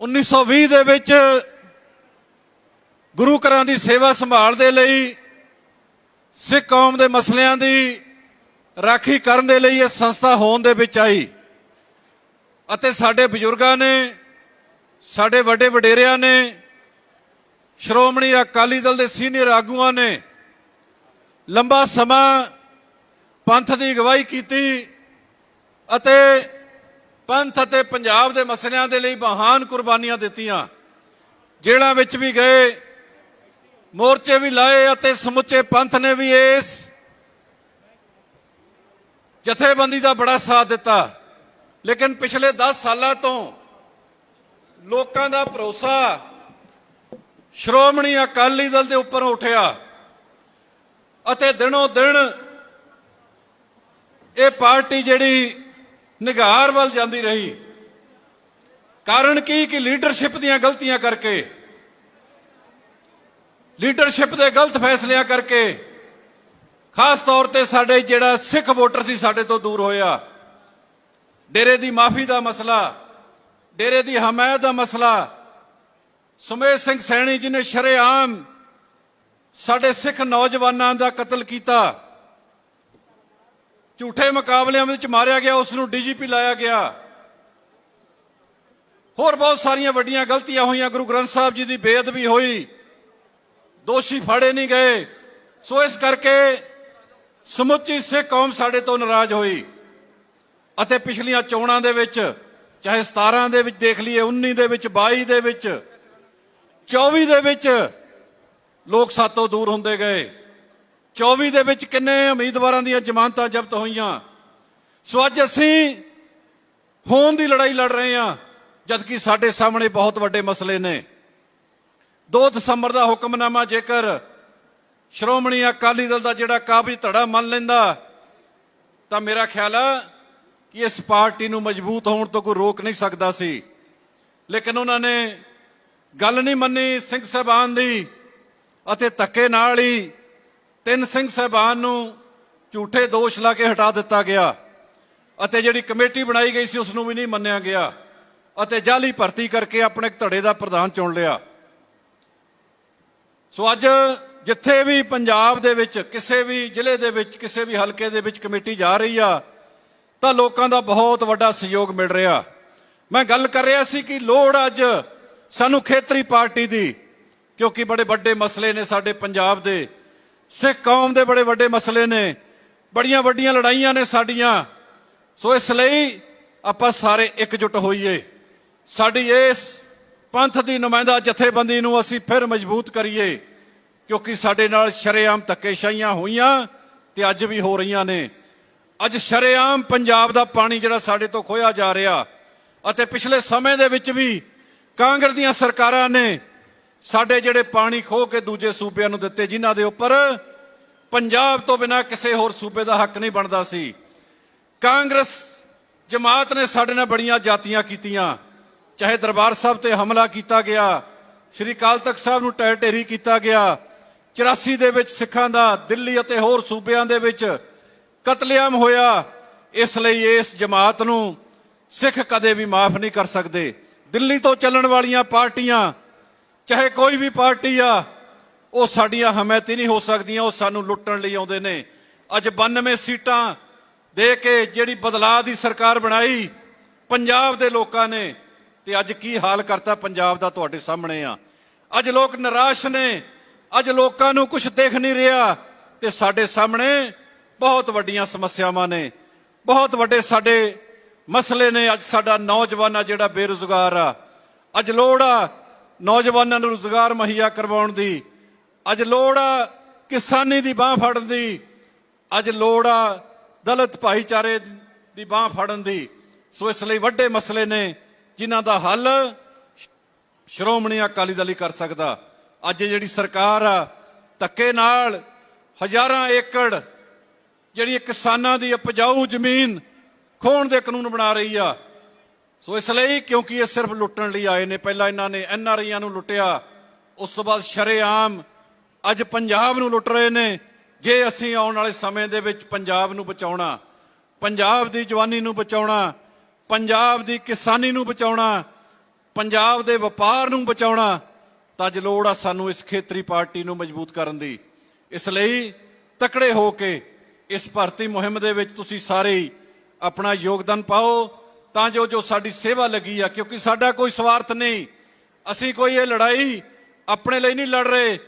1920 ਦੇ ਵਿੱਚ ਗੁਰੂ ਘਰਾਂ ਦੀ ਸੇਵਾ ਸੰਭਾਲ ਦੇ ਲਈ, ਸਿੱਖ ਕੌਮ ਦੇ ਮਸਲਿਆਂ ਦੀ ਰਾਖੀ ਕਰਨ ਦੇ ਲਈ ਇਹ ਸੰਸਥਾ ਹੋਣ ਦੇ ਵਿੱਚ ਆਈ। ਅਤੇ ਸਾਡੇ ਬਜ਼ੁਰਗਾਂ ਨੇ, ਸਾਡੇ ਵੱਡੇ ਵਡੇਰਿਆਂ ਨੇ, ਸ਼੍ਰੋਮਣੀ ਅਕਾਲੀ ਦਲ ਦੇ ਸੀਨੀਅਰ ਆਗੂਆਂ ਨੇ ਲੰਬਾ ਸਮਾਂ ਪੰਥ ਦੀ ਅਗਵਾਈ ਕੀਤੀ ਅਤੇ ਪੰਥ ਅਤੇ ਪੰਜਾਬ ਦੇ ਮਸਲਿਆਂ ਦੇ ਲਈ ਮਹਾਨ ਕੁਰਬਾਨੀਆਂ ਦਿੱਤੀਆਂ। ਜੇਲ੍ਹਾਂ ਵਿੱਚ ਵੀ ਗਏ, ਮੋਰਚੇ ਵੀ ਲਾਏ ਅਤੇ ਸਮੁੱਚੇ ਪੰਥ ਨੇ ਵੀ ਇਸ ਜਥੇਬੰਦੀ ਦਾ ਬੜਾ ਸਾਥ ਦਿੱਤਾ। ਲੇਕਿਨ ਪਿਛਲੇ 10 ਸਾਲਾਂ ਤੋਂ ਲੋਕਾਂ ਦਾ ਭਰੋਸਾ ਸ਼੍ਰੋਮਣੀ ਅਕਾਲੀ ਦਲ ਦੇ ਉੱਪਰ ਉੱਠਿਆ ਅਤੇ ਦਿਨੋਂ ਦਿਨ ਇਹ ਪਾਰਟੀ ਜਿਹੜੀ ਨਿਗਾਰ ਵੱਲ ਜਾਂਦੀ ਰਹੀ। ਕਾਰਨ ਕੀ ਕਿ ਲੀਡਰਸ਼ਿਪ ਦੀਆਂ ਗਲਤੀਆਂ ਕਰਕੇ, ਲੀਡਰਸ਼ਿਪ ਦੇ ਗਲਤ ਫੈਸਲਿਆਂ ਕਰਕੇ, ਖਾਸ ਤੌਰ ਤੇ ਸਾਡੇ ਜਿਹੜਾ ਸਿੱਖ ਵੋਟਰ ਸੀ ਸਾਡੇ ਤੋਂ ਦੂਰ ਹੋਇਆ। ਡੇਰੇ ਦੀ ਮਾਫੀ ਦਾ ਮਸਲਾ, ਡੇਰੇ ਦੀ ਹਮਾਇਤ ਦਾ ਮਸਲਾ ਸੁਮੇਸ਼ ਸਿੰਘ ਸੈਣੀ ਜੀ ਨੇ ਸ਼ਰੇਆਮ ਸਾਡੇ ਸਿੱਖ ਨੌਜਵਾਨਾਂ ਦਾ ਕਤਲ ਕੀਤਾ। ਝੂਠੇ ਮੁਕਾਬਲਿਆਂ ਵਿੱਚ ਮਾਰਿਆ ਗਿਆ, ਉਸ ਨੂੰ ਡੀਜੀਪੀ ਲਾਇਆ ਗਿਆ। ਹੋਰ ਬਹੁਤ ਸਾਰੀਆਂ ਵੱਡੀਆਂ ਗਲਤੀਆਂ ਹੋਈਆਂ, ਗੁਰੂ ਗ੍ਰੰਥ ਸਾਹਿਬ ਜੀ ਦੀ ਬੇਅਦਬੀ ਹੋਈ। ਦੋਸ਼ੀ ਫੜੇ ਨਹੀਂ ਗਏ। ਸੋ ਇਸ ਕਰਕੇ ਸਮੁੱਚੀ ਸਿੱਖ ਕੌਮ ਸਾਡੇ ਤੋਂ ਨਾਰਾਜ਼ ਹੋਈ। ਅਤੇ ਪਿਛਲੀਆਂ ਚੋਣਾਂ ਦੇ ਵਿੱਚ, ਚਾਹੇ 17 ਦੇ ਵਿੱਚ ਦੇਖ ਲਈਏ 19 ਦੇ ਵਿੱਚ 22 ਦੇ ਵਿੱਚ 24 ਦੇ ਵਿੱਚ ਲੋਕ ਸਾਤੋਂ ਦੂਰ ਹੁੰਦੇ ਗਏ। 24 ਦੇ ਵਿੱਚ ਕਿੰਨੇ ਉਮੀਦਵਾਰਾਂ ਦੀਆਂ ਜ਼ਮਾਨਤਾਂ ਜ਼ਬਤ ਹੋਈਆਂ? ਸੋ ਅੱਜ ਅਸੀਂ ਹੋਣ ਦੀ ਲੜਾਈ ਲੜ ਰਹੇ ਹਾਂ, ਜਦਕਿ ਸਾਡੇ ਸਾਹਮਣੇ ਬਹੁਤ ਵੱਡੇ ਮਸਲੇ ਨੇ। 2 ਦਸੰਬਰ ਦਾ ਹੁਕਮਨਾਮਾ ਜੇਕਰ ਸ਼੍ਰੋਮਣੀ ਅਕਾਲੀ ਦਲ ਦਾ ਜਿਹੜਾ ਕਾਬਜ ਧੜਾ ਮੰਨ ਲੈਂਦਾ, ਤਾਂ ਮੇਰਾ ਖਿਆਲ ਆ ਕਿ ਇਸ ਪਾਰਟੀ ਨੂੰ ਮਜ਼ਬੂਤ ਹੋਣ ਤੋਂ ਕੋਈ ਰੋਕ ਨਹੀਂ ਸਕਦਾ ਸੀ। ਲੇਕਿਨ ਉਹਨਾਂ ਨੇ ਗੱਲ ਨਹੀਂ ਮੰਨੀ, ਸਿੰਘ ਸਾਹਿਬਾਨ ਦੀ ਅਤੇ ਧੱਕੇ ਨਾਲ ਹੀ ਤਿੰਨ ਸਿੰਘ ਸਾਹਿਬਾਨ ਨੂੰ ਝੂਠੇ ਦੋਸ਼ ਲਾ ਕੇ ਹਟਾ ਦਿੱਤਾ ਗਿਆ ਅਤੇ ਜਿਹੜੀ ਕਮੇਟੀ ਬਣਾਈ ਗਈ ਸੀ ਉਸ ਨੂੰ ਵੀ ਨਹੀਂ ਮੰਨਿਆ ਗਿਆ ਅਤੇ ਜਾਲੀ ਭਰਤੀ ਕਰਕੇ ਆਪਣੇ ਧੜੇ ਦਾ ਪ੍ਰਧਾਨ ਚੁਣ ਲਿਆ। ਸੋ ਅੱਜ ਜਿੱਥੇ ਵੀ ਪੰਜਾਬ ਦੇ ਵਿੱਚ, ਕਿਸੇ ਵੀ ਜ਼ਿਲ੍ਹੇ ਦੇ ਵਿੱਚ, ਕਿਸੇ ਵੀ ਹਲਕੇ ਦੇ ਵਿੱਚ ਕਮੇਟੀ ਜਾ ਰਹੀ ਆ, ਤਾਂ ਲੋਕਾਂ ਦਾ ਬਹੁਤ ਵੱਡਾ ਸਹਿਯੋਗ ਮਿਲ ਰਿਹਾ। ਮੈਂ ਗੱਲ ਕਰ ਰਿਹਾ ਸੀ ਕਿ ਲੋੜ ਅੱਜ ਸਾਨੂੰ ਖੇਤਰੀ ਪਾਰਟੀ ਦੀ, ਕਿਉਂਕਿ ਬੜੇ ਵੱਡੇ ਮਸਲੇ ਨੇ ਸਾਡੇ ਪੰਜਾਬ ਦੇ। ਸਿੱਖ ਕੌਮ ਦੇ ਬੜੇ ਵੱਡੇ ਮਸਲੇ ਨੇ, ਬੜੀਆਂ ਵੱਡੀਆਂ ਲੜਾਈਆਂ ਨੇ ਸਾਡੀਆਂ। ਸੋ ਇਸ ਲਈ ਆਪਾਂ ਸਾਰੇ ਇਕਜੁੱਟ ਹੋਈਏ। ਸਾਡੀ ਇਸ ਪੰਥ ਦੀ ਨੁਮਾਇੰਦਾ ਜਥੇਬੰਦੀ ਨੂੰ ਅਸੀਂ ਫਿਰ ਮਜ਼ਬੂਤ ਕਰੀਏ, ਕਿਉਂਕਿ ਸਾਡੇ ਨਾਲ ਸ਼ਰੇਆਮ ਧੱਕੇਸ਼ਾਹੀਆਂ ਹੋਈਆਂ ਤੇ ਅੱਜ ਵੀ ਹੋ ਰਹੀਆਂ ਨੇ। ਅੱਜ ਸ਼ਰੇਆਮ ਪੰਜਾਬ ਦਾ ਪਾਣੀ ਜਿਹੜਾ ਸਾਡੇ ਤੋਂ ਖੋਇਆ ਜਾ ਰਿਹਾ, ਅਤੇ ਪਿਛਲੇ ਸਮੇਂ ਦੇ ਵਿੱਚ ਵੀ ਕਾਂਗਰਸ ਦੀਆਂ ਸਰਕਾਰਾਂ ਨੇ ਸਾਡੇ ਜਿਹੜੇ ਪਾਣੀ ਖੋ ਕੇ ਦੂਜੇ ਸੂਬਿਆਂ ਨੂੰ ਦਿੱਤੇ, ਜਿਨ੍ਹਾਂ ਦੇ ਉੱਪਰ ਪੰਜਾਬ ਤੋਂ ਬਿਨਾ ਕਿਸੇ ਹੋਰ ਸੂਬੇ ਦਾ ਹੱਕ ਨਹੀਂ ਬਣਦਾ ਸੀ। ਕਾਂਗਰਸ ਜਮਾਤ ਨੇ ਸਾਡੇ ਨਾਲ ਬੜੀਆਂ ਜਾਤੀਆਂ ਕੀਤੀਆਂ। ਚਾਹੇ ਦਰਬਾਰ ਸਾਹਿਬ ਤੇ ਹਮਲਾ ਕੀਤਾ ਗਿਆ, ਸ੍ਰੀ ਅਕਾਲ ਤਖਤ ਸਾਹਿਬ ਨੂੰ ਟਹਿ ਢੇਰੀ ਕੀਤਾ ਗਿਆ 84 ਦੇ ਵਿੱਚ ਸਿੱਖਾਂ ਦਾ, ਦਿੱਲੀ ਅਤੇ ਹੋਰ ਸੂਬਿਆਂ ਦੇ ਵਿੱਚ ਕਤਲੇਆਮ ਹੋਇਆ, ਇਸ ਲਈ ਇਸ ਜਮਾਤ ਨੂੰ ਸਿੱਖ ਕਦੇ ਵੀ ਮਾਫ ਨਹੀਂ ਕਰ ਸਕਦੇ। ਦਿੱਲੀ ਤੋਂ ਚੱਲਣ ਵਾਲੀਆਂ ਪਾਰਟੀਆਂ ਚਾਹੇ ਕੋਈ ਵੀ ਪਾਰਟੀ ਆ, ਉਹ ਸਾਡੀਆਂ ਹਮਾਇਤ ਹੀ ਨਹੀਂ ਹੋ ਸਕਦੀਆਂ, ਉਹ ਸਾਨੂੰ ਲੁੱਟਣ ਲਈ ਆਉਂਦੇ ਨੇ। ਅੱਜ 92 ਸੀਟਾਂ ਦੇ ਕੇ ਜਿਹੜੀ ਬਦਲਾਅ ਦੀ ਸਰਕਾਰ ਬਣਾਈ, ਪੰਜਾਬ ਦੇ ਲੋਕਾਂ ਨੇ, ਤੇ ਅੱਜ ਕੀ ਹਾਲ ਕਰਤਾ ਪੰਜਾਬ ਦਾ ਤੁਹਾਡੇ ਸਾਹਮਣੇ ਆ। ਅੱਜ ਲੋਕ ਨਿਰਾਸ਼ ਨੇ, ਅੱਜ ਲੋਕਾਂ ਨੂੰ ਕੁਝ ਦੇਖ ਨਹੀਂ ਰਿਹਾ, ਤੇ ਸਾਡੇ ਸਾਹਮਣੇ ਬਹੁਤ ਵੱਡੀਆਂ ਸਮੱਸਿਆਵਾਂ ਨੇ। ਬਹੁਤ ਵੱਡੇ ਸਾਡੇ ਮਸਲੇ ਨੇ, ਅੱਜ ਸਾਡਾ ਨੌਜਵਾਨ ਆ ਜਿਹੜਾ ਬੇਰੁਜ਼ਗਾਰ ਆ। ਅੱਜ ਲੋੜ ਆ ਨੌਜਵਾਨਾਂ ਨੂੰ ਰੁਜ਼ਗਾਰ ਮੁਹੱਈਆ ਕਰਵਾਉਣ ਦੀ, ਅੱਜ ਲੋੜ ਆ ਕਿਸਾਨੀ ਦੀ ਬਾਹ ਫੜਨ ਦੀ, ਅੱਜ ਲੋੜ ਆ ਦਲਿਤ ਭਾਈਚਾਰੇ ਦੀ ਬਾਹ ਫੜਨ ਦੀ। ਸੋ ਇਸ ਲਈ ਵੱਡੇ ਮਸਲੇ ਨੇ ਜਿਨ੍ਹਾਂ ਦਾ ਹੱਲ ਸ਼੍ਰੋਮਣੀ ਅਕਾਲੀ ਦਲ ਹੀ ਕਰ ਸਕਦਾ। ਅੱਜ ਜਿਹੜੀ ਸਰਕਾਰ ਆ, ਧੱਕੇ ਨਾਲ ਹਜ਼ਾਰਾਂ ਏਕੜ ਜਿਹੜੀ ਕਿਸਾਨਾਂ ਦੀ ਉਪਜਾਊ ਜ਼ਮੀਨ ਖੋਣ ਦੇ ਕਾਨੂੰਨ ਬਣਾ ਰਹੀ ਆ ਸੋ ਇਸ ਲਈ ਕਿਉਂਕਿ ਇਹ ਸਿਰਫ ਲੁੱਟਣ ਲਈ ਆਏ ਨੇ, ਪਹਿਲਾਂ ਇਹਨਾਂ ਨੇ ਐੱਨ ਆਰ ਆਈਆਂ ਨੂੰ ਲੁੱਟਿਆ, ਉਸ ਤੋਂ ਬਾਅਦ ਸ਼ਰੇਆਮ ਅੱਜ ਪੰਜਾਬ ਨੂੰ ਲੁੱਟ ਰਹੇ ਨੇ। ਜੇ ਅਸੀਂ ਆਉਣ ਵਾਲੇ ਸਮੇਂ ਦੇ ਵਿੱਚ ਪੰਜਾਬ ਨੂੰ ਬਚਾਉਣਾ, ਪੰਜਾਬ ਦੀ ਜਵਾਨੀ ਨੂੰ ਬਚਾਉਣਾ, ਪੰਜਾਬ ਦੀ ਕਿਸਾਨੀ ਨੂੰ ਬਚਾਉਣਾ, ਪੰਜਾਬ ਦੇ ਵਪਾਰ ਨੂੰ ਬਚਾਉਣਾ, ਤਾਂ ਅੱਜ ਲੋੜ ਆ ਸਾਨੂੰ ਇਸ ਖੇਤਰੀ ਪਾਰਟੀ ਨੂੰ ਮਜ਼ਬੂਤ ਕਰਨ ਦੀ। ਇਸ ਲਈ ਤਕੜੇ ਹੋ ਕੇ ਇਸ ਭਰਤੀ ਮੁਹਿੰਮ ਦੇ ਵਿੱਚ ਤੁਸੀਂ ਸਾਰੇ ਆਪਣਾ ਯੋਗਦਾਨ ਪਾਓ। ਤਾਂ ਜੋ ਜੋ ਸਾਡੀ ਸੇਵਾ ਲੱਗੀ ਆ, ਕਿਉਂਕਿ ਸਾਡਾ ਕੋਈ ਸਵਾਰਥ ਨਹੀਂ। ਅਸੀਂ ਕੋਈ ਇਹ ਲੜਾਈ ਆਪਣੇ ਲਈ ਨਹੀਂ ਲੜ ਰਹੇ।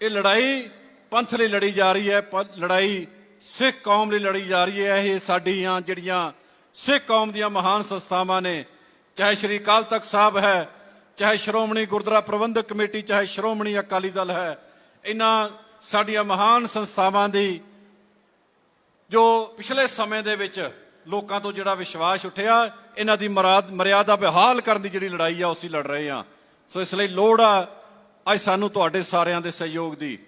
ਇਹ ਲੜਾਈ ਪੰਥ ਲਈ ਲੜੀ ਜਾ ਰਹੀ ਹੈ, ਪ- ਲੜਾਈ ਸਿੱਖ ਕੌਮ ਲਈ ਲੜੀ ਜਾ ਰਹੀ ਹੈ। ਇਹ ਸਾਡੀਆਂ ਜਿਹੜੀਆਂ ਸਿੱਖ ਕੌਮ ਦੀਆਂ ਮਹਾਨ ਸੰਸਥਾਵਾਂ ਨੇ, ਚਾਹੇ ਸ਼੍ਰੀ ਅਕਾਲ ਤਖਤ ਸਾਹਿਬ ਹੈ, ਚਾਹੇ ਸ਼੍ਰੋਮਣੀ ਗੁਰਦੁਆਰਾ ਪ੍ਰਬੰਧਕ ਕਮੇਟੀ, ਚਾਹੇ ਸ਼੍ਰੋਮਣੀ ਅਕਾਲੀ ਦਲ ਹੈ, ਇਹਨਾਂ ਸਾਡੀਆਂ ਮਹਾਨ ਸੰਸਥਾਵਾਂ ਦੀ ਜੋ ਪਿਛਲੇ ਸਮੇਂ ਦੇ ਵਿੱਚ ਲੋਕਾਂ ਤੋਂ ਜਿਹੜਾ ਵਿਸ਼ਵਾਸ ਉੱਠਿਆ, ਇਹਨਾਂ ਦੀ ਮਰਾਦ ਮਰਿਆਦਾ ਬਹਾਲ ਕਰਨ ਦੀ ਜਿਹੜੀ ਲੜਾਈ ਆ, ਉਸੇ ਲੜ ਰਹੇ ਆ। ਸੋ ਇਸ ਲਈ ਲੋੜ ਆ ਅੱਜ ਸਾਨੂੰ ਤੁਹਾਡੇ ਸਾਰਿਆਂ ਦੇ ਸਹਿਯੋਗ ਦੀ।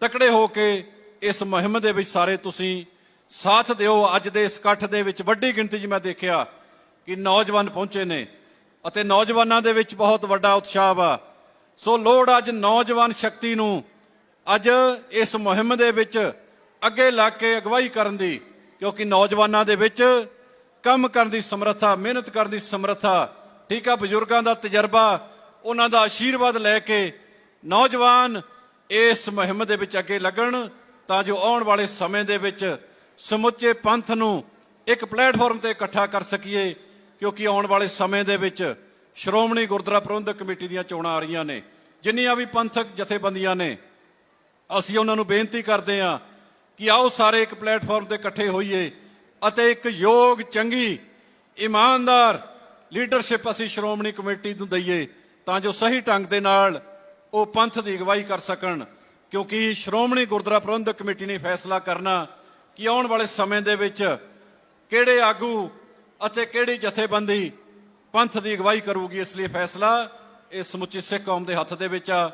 ਤਕੜੇ ਹੋ ਕੇ ਇਸ ਮੁਹਿੰਮ ਦੇ ਵਿੱਚ ਸਾਰੇ ਤੁਸੀਂ ਸਾਥ ਦਿਓ। ਅੱਜ ਦੇ ਇਸ ਇਕੱਠ ਦੇ ਵਿੱਚ ਵੱਡੀ ਗਿਣਤੀ 'ਚ ਮੈਂ ਦੇਖਿਆ ਕਿ ਨੌਜਵਾਨ ਪਹੁੰਚੇ ਨੇ ਅਤੇ ਨੌਜਵਾਨਾਂ ਦੇ ਵਿੱਚ ਬਹੁਤ ਵੱਡਾ ਉਤਸ਼ਾਹ ਵਾ ਸੋ ਲੋੜ ਅੱਜ ਨੌਜਵਾਨ ਸ਼ਕਤੀ ਨੂੰ ਅੱਜ ਇਸ ਮੁਹਿੰਮ ਦੇ ਵਿੱਚ ਅੱਗੇ ਲੱਗ ਕੇ ਅਗਵਾਈ ਕਰਨ ਦੀ ਕਿਉਂਕਿ ਨੌਜਵਾਨਾਂ ਦੇ ਵਿੱਚ ਕੰਮ ਕਰਨ ਦੀ ਸਮਰੱਥਾ, ਮਿਹਨਤ ਕਰਨ ਦੀ ਸਮਰੱਥਾ, ਠੀਕ ਆ, ਬਜ਼ੁਰਗਾਂ ਦਾ ਤਜਰਬਾ, ਉਹਨਾਂ ਦਾ ਆਸ਼ੀਰਵਾਦ ਲੈ ਕੇ ਨੌਜਵਾਨ ਇਸ ਮੁਹਿੰਮ ਦੇ ਵਿੱਚ ਅੱਗੇ ਲੱਗਣ, ਤਾਂ ਜੋ ਆਉਣ ਵਾਲੇ ਸਮੇਂ ਦੇ ਵਿੱਚ ਸਮੁੱਚੇ ਪੰਥ ਨੂੰ ਇੱਕ ਪਲੇਟਫਾਰਮ ਤੇ ਇਕੱਠਾ ਕਰ ਸਕੀਏ, ਕਿਉਂਕਿ ਆਉਣ ਵਾਲੇ ਸਮੇਂ ਦੇ ਵਿੱਚ ਸ਼੍ਰੋਮਣੀ ਗੁਰਦੁਆਰਾ ਪ੍ਰਬੰਧਕ ਕਮੇਟੀ ਦੀਆਂ ਚੋਣਾਂ ਆ ਰਹੀਆਂ ਨੇ। ਜਿੰਨੀਆਂ ਵੀ ਪੰਥਕ ਜਥੇਬੰਦੀਆਂ ਨੇ, ਅਸੀਂ ਉਹਨਾਂ ਨੂੰ ਬੇਨਤੀ ਕਰਦੇ ਹਾਂ ਕਿ ਆਓ ਸਾਰੇ ਇੱਕ ਪਲੇਟਫਾਰਮ ਤੇ ਇਕੱਠੇ ਹੋਈਏ ਅਤੇ ਇੱਕ ਯੋਗ, ਚੰਗੀ, ਇਮਾਨਦਾਰ ਲੀਡਰਸ਼ਿਪ ਅਸੀਂ ਸ਼੍ਰੋਮਣੀ ਕਮੇਟੀ ਨੂੰ ਦਈਏ ਤਾਂ ਜੋ ਸਹੀ ਢੰਗ ਦੇ ਨਾਲ ਉਹ ਪੰਥ ਦੀ ਅਗਵਾਈ ਕਰ ਸਕਣ। ਕਿਉਂਕਿ ਸ਼੍ਰੋਮਣੀ ਗੁਰਦੁਆਰਾ ਪ੍ਰਬੰਧਕ ਕਮੇਟੀ ਨੇ ਫੈਸਲਾ ਕਰਨਾ ਕਿ ਆਉਣ ਵਾਲੇ ਸਮੇਂ ਦੇ ਵਿੱਚ ਕਿਹੜੇ ਆਗੂ ਅਤੇ ਕਿਹੜੀ ਜਥੇਬੰਦੀ ਪੰਥ ਦੀ ਅਗਵਾਈ ਕਰੂਗੀ, ਇਸ ਲਈ ਫੈਸਲਾ ਇਹ ਸਮੁੱਚੀ ਸਿੱਖ ਕੌਮ ਦੇ ਹੱਥ ਦੇ ਵਿੱਚ ਆ।